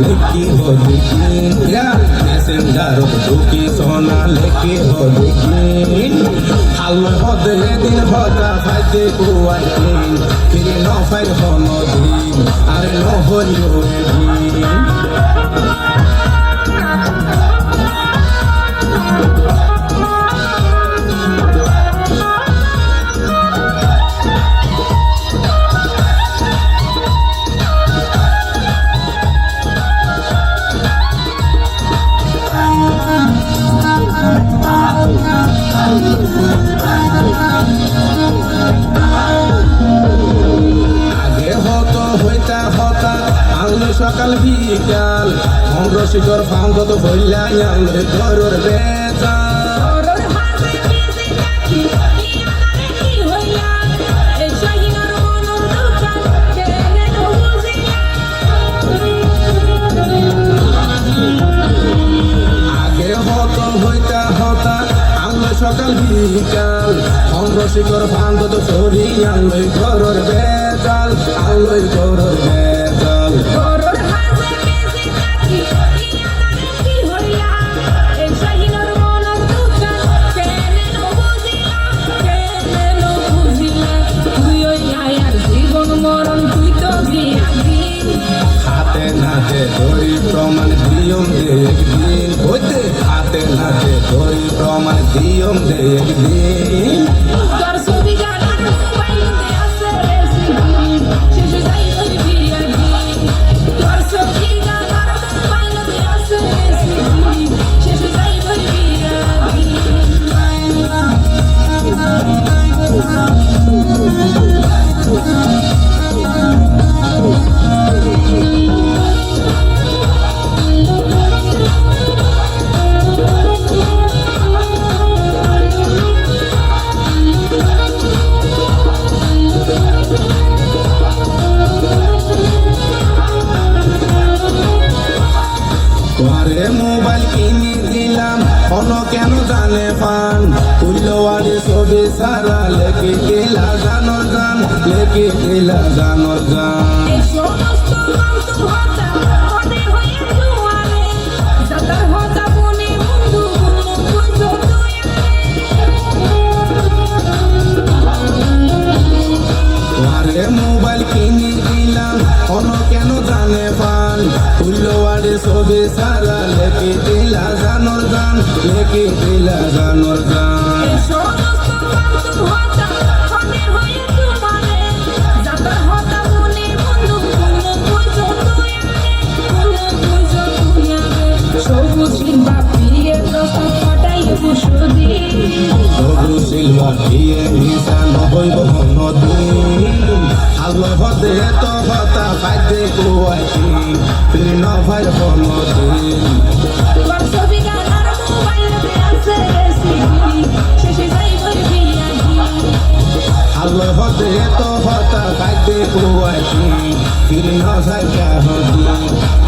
লেখি হলি মেসেঞ্জার ঢুকি সোনা লেখি হলি হাল হদে দিন হতা ফাইতে কুয়াই দিন ফিরে ন ফাইর হন দিন আরে ন হলিও দিন দোকান, কেনে তো বুঝিলা? আগে হতো হইতা হতা আনলে সকাল বিকাল। ভঙ্গ শিকর ফাঙ্গ তো সরি আনলে ঘরের বেচাল আনলে ঘরের বেচাল। প্রমাণ দিয়ম দেখদিন হইতে হাতে নাতে ধরি প্রমাণ দিয়ম তোর জানে পান কুল্লওয়ারি ছবি সারা লেকে গেলা জানো জান লেকে গেলা জানো গান ছবি সারা লেকে গেলা জানর গান লেকে গেলা জানর গান। এই সমস্ত ফালতু রেসিপি শেষে যাই বই বিয়াহি আলো হতে তো হতা পাইতে কুয়াইছি তৃণ ভাই নদীন